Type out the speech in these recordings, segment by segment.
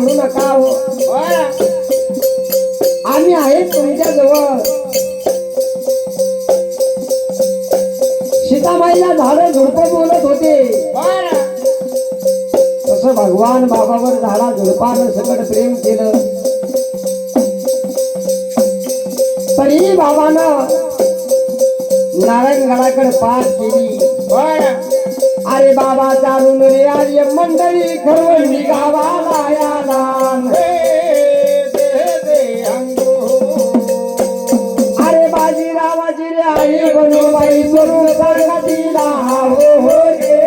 सोडू नका हो. आम्ही आहे तुमच्या जवळ. सीताबाईला झाडं झुडप बोलत होते. तस भगवान बाबावर झाडा झुडपानं सगळं प्रेम केलं. तरी बाबानं नारायणगडाकडे पाठ केली. अरे बाबा चालून रे आर्य मंडळी खरवणी गावाला याला अरे बाजीरावाजी रे आई बनूबाई करून सरगतीला हो हो रे.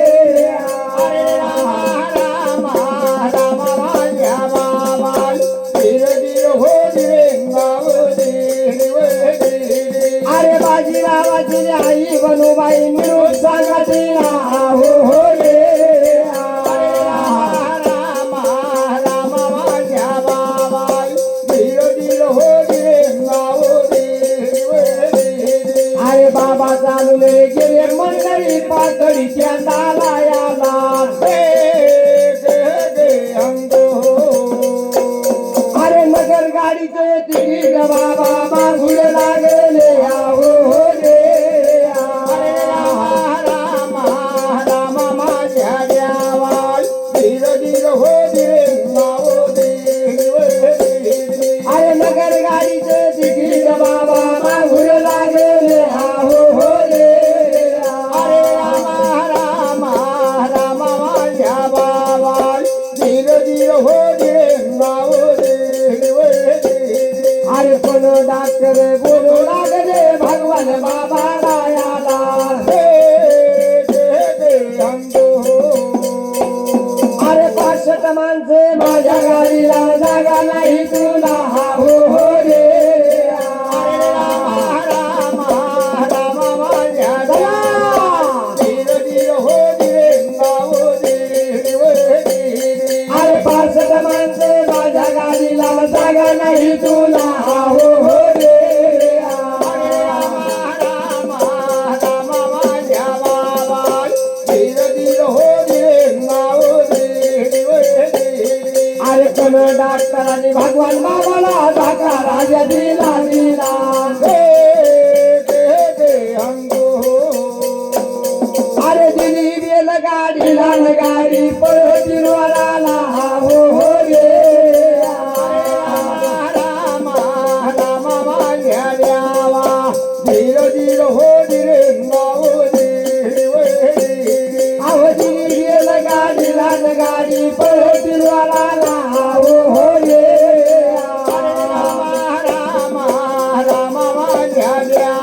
अरे बाजीरावाजी रे आई बनूबाई मिळून सरगतीला oh Baba. で、爸あ。कोण डाक्टरांनी भगवान बाबाला धाका राजा दिला दिला. अरे दिली गेल गाडीला गाडी पळ जिरवाला राजा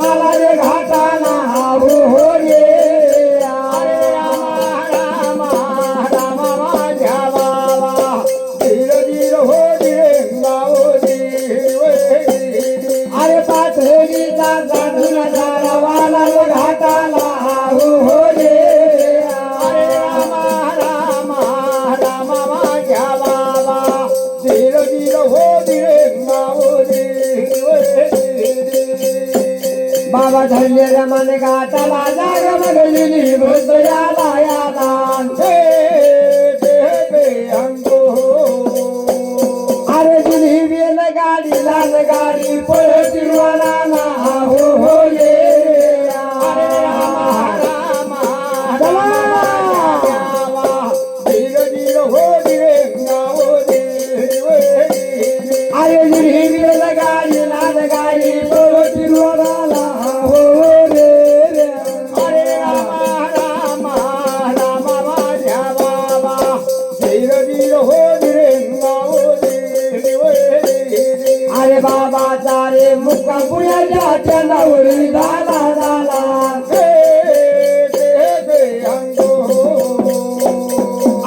बाबा धरले रमन गाता लाला रम गलिनी भद्रया लाया लांचे पे पे अंगो. अरे दिली वेल गाडी लाल गाडी पळ तिरुवाला बाबुयाच्या चलावरी झाला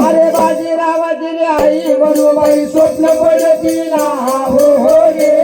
अरे बाजीरावा आई बरोबाई स्वप्न पडतील. हो हो रे.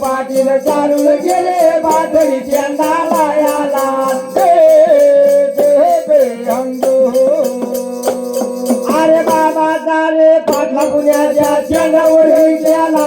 पाटील चारुल गेले पातळीच्या नालायाला अरे बाबा तारे पाठला पुण्याच्या चंद्रावर उडविल्याला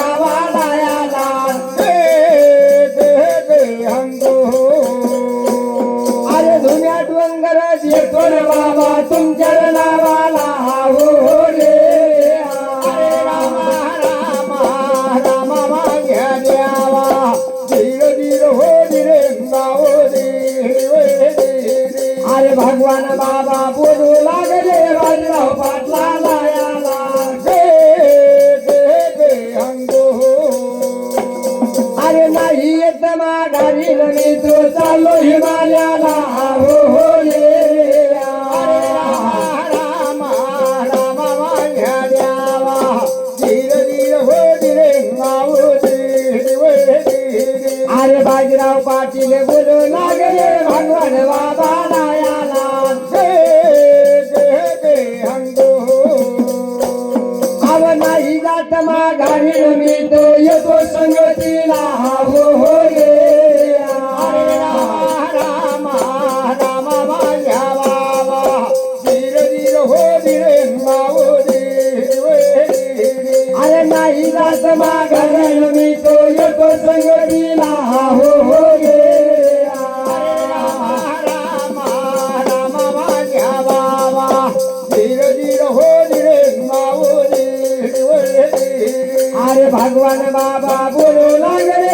पण बाबा बोलू लागले बाजीराव पाटला लायाला गे गे गे हो. अरे नाही येत माघारी मी तो चाललो हिमालयाला हो हो ये. अरे भगवान बाबा बोलो लागले.